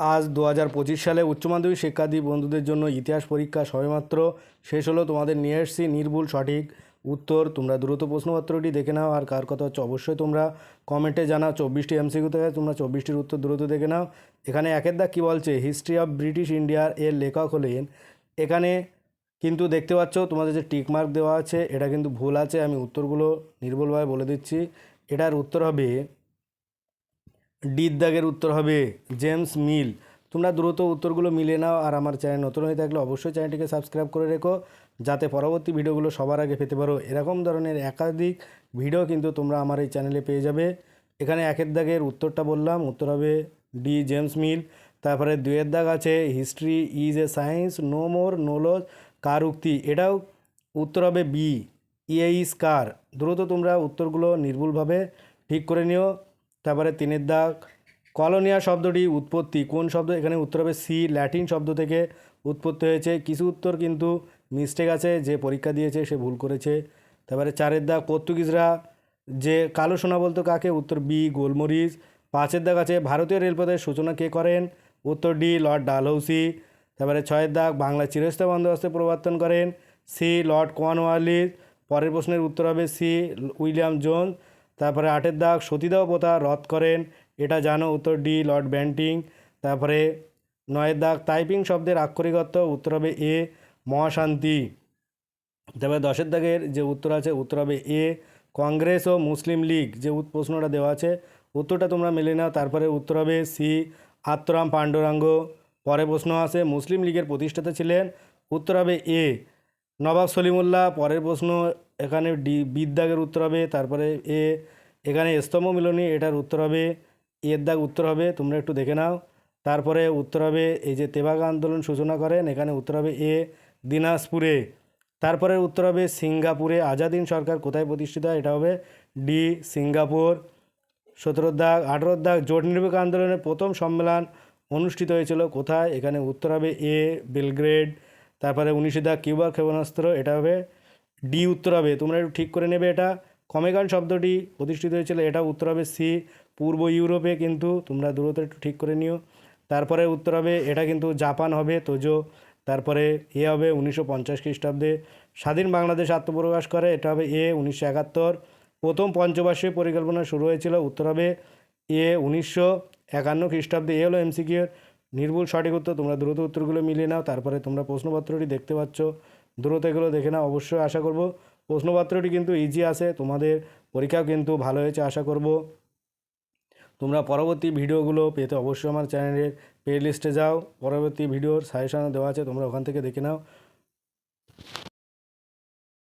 আজ দু হাজার পঁচিশ সালে উচ্চ মাধ্যমিক শিক্ষার্থী বন্ধুদের জন্য ইতিহাস পরীক্ষা সবেমাত্র শেষ হলো। তোমাদের নিয়ে এসেছি নির্ভুল সঠিক উত্তর। তোমরা দ্রুত প্রশ্নপত্রটি দেখে নাও। আর কার কথা হচ্ছে অবশ্যই তোমরা কমেন্টে জানাও। চব্বিশটি এমসিকিউ থেকে তোমরা চব্বিশটির উত্তর দ্রুত দেখে নাও। এখানে একের দাগ কী বলছে? হিস্ট্রি অফ ব্রিটিশ ইন্ডিয়ার এর লেখক হলেন। এখানে কিন্তু দেখতে পাচ্ছ, তোমাদের যে টিক মার্ক দেওয়া আছে, এটা কিন্তু ভুল আছে। আমি উত্তরগুলো নির্ভুলভাবে বলে দিচ্ছি। এটার উত্তর হবে ডির দাগের উত্তর হবে জেমস মিল। তোমরা দ্রুত উত্তরগুলো মিলে নাও আর আমার চ্যানেল নতুন হয়ে থাকলে অবশ্যই চ্যানেলটিকে সাবস্ক্রাইব করে রেখো যাতে পরবর্তী ভিডিওগুলো সবার আগে পেতে পারো। এরকম ধরনের একাধিক ভিডিও কিন্তু তোমরা আমার এই চ্যানেলে পেয়ে যাবে। এখানে একের দাগের উত্তরটা বললাম, উত্তর হবে ডি, জেমস মিল। তারপরে দুয়ের দাগ আছে, history is a science, no more knowledge কার উক্তি? এটাও উত্তর হবে বি ইজ কার দ্রুত তোমরা উত্তরগুলো নির্ভুলভাবে ঠিক করে নিও। তারপরে তিনের দাগ। কলোনিয়া শব্দটি উৎপত্তি। কোন শব্দ? এখানে উত্তর হবে সি, ল্যাটিন শব্দ থেকে উৎপত্তি হয়েছে। কিছু উত্তর কিন্তু মিস্টেক আছে। যে পরীক্ষা দিয়েছে, সে ভুল করেছে। তারপরে চারের দাগ, পর্তুগিজরা যে কালো সোনা বলতো কাকে? উত্তর বি, গোলমরিচ। পাঁচের দাগ আছে, ভারতীয় রেলপথের সূচনা কে করেন? উত্তর ডি, লর্ড ডালহৌসি। তারপরে ছয়ের দাগ বাংলা চিরস্থায়ী বন্দোবস্তে প্রবর্তন করেন। C, lord Cornwallis. পরের প্রশ্নের উত্তর হবে সি, উইলিয়াম জোন্স। তারপরে আটের দাগ সতীদাহ প্রথা রদ করেন, এটা জানো উত্তর ডি, লর্ড ব্যান্টিং। তারপরে নয়ের দাগ টাইপিং শব্দের আক্ষরিক অর্থ উত্তর হবে এ, মহাশান্তি। তারপরে দশের দাগের যে উত্তর আছে, উত্তর হবে এ, কংগ্রেস ও মুসলিম লীগ, যে প্রশ্নটা দেওয়া আছে, উত্তরটা তোমরা মেলে নাও। তারপরে উত্তর হবে সি আত্মরাম পাণ্ডুরাঙ্গ। পরে প্রশ্ন আছে মুসলিম লীগের প্রতিষ্ঠাতা ছিলেন, উত্তর হবে এ, নবাব সলিমুল্লাহ। পরের প্রশ্ন এখানে ডি বিদ্যাগের উত্তর হবে, তারপরে এ, এখানে স্তম্ভ মিলনী, এটার উত্তর হবে, এর দাগ উত্তর হবে, তোমরা একটু দেখে নাও। তারপরে উত্তর হবে, এই যে তেবাগ আন্দোলন সূচনা করেন, এখানে উত্তর হবে এ, দিনাজপুরে। তারপরে উত্তর হবে সিঙ্গাপুরে, আজাদিন সরকার কোথায় প্রতিষ্ঠিত হয়, এটা হবে ডি, সিঙ্গাপুর। সতেরো দাগ, আঠেরো দাগ, জোট নিরপেক্ষ আন্দোলনের প্রথম সম্মেলন অনুষ্ঠিত হয়েছিল কোথায়, এখানে উত্তর হবে এ, বেলগ্রেড। তারপরে উনিশে দাগ, কিউবার ক্ষেপণাস্ত্র, এটা হবে ডি উত্তর হবে। তোমরা একটু ঠিক করে নেবে এটা। কমেগান শব্দটি প্রতিষ্ঠিত হয়েছিল, এটা উত্তর হবে সি, পূর্ব ইউরোপে, কিন্তু তোমরা দূরত্ব একটু ঠিক করে নিও। তারপরে উত্তর হবে, এটা কিন্তু জাপান হবে, তোজো। তারপরে এ হবে উনিশশো পঞ্চাশ খ্রিস্টাব্দে। স্বাধীন বাংলাদেশ আত্মপ্রকাশ করে, এটা হবে এ উনিশশো একাত্তর। প্রথম পঞ্চবার্ষিক পরিকল্পনা শুরু হয়েছিল, উত্তর হবে এ উনিশশো একান্ন খ্রিস্টাব্দে। এ হলো এমসিকিউর নির্ভুল সঠিক উত্তর, তোমরা দ্রুত উত্তরগুলো মিলিয়ে নাও। তারপরে তোমরা প্রশ্নপত্রটি দেখতে পাচ্ছ। দ্রুত এগুলো দেখে নাও। অবশ্যই আশা করব প্রশ্নপত্রটি কিন্তু ইজি আছে। তোমাদের পরীক্ষাও কিন্তু ভালো হয়েছে, আশা করব। তোমরা পরবর্তী ভিডিওগুলো পেতে অবশ্যই আমার চ্যানেলের প্লে লিস্টে যাও। পরবর্তী ভিডিওর সাজেশন দেওয়া আছে, তোমরা ওখান থেকে দেখে নাও।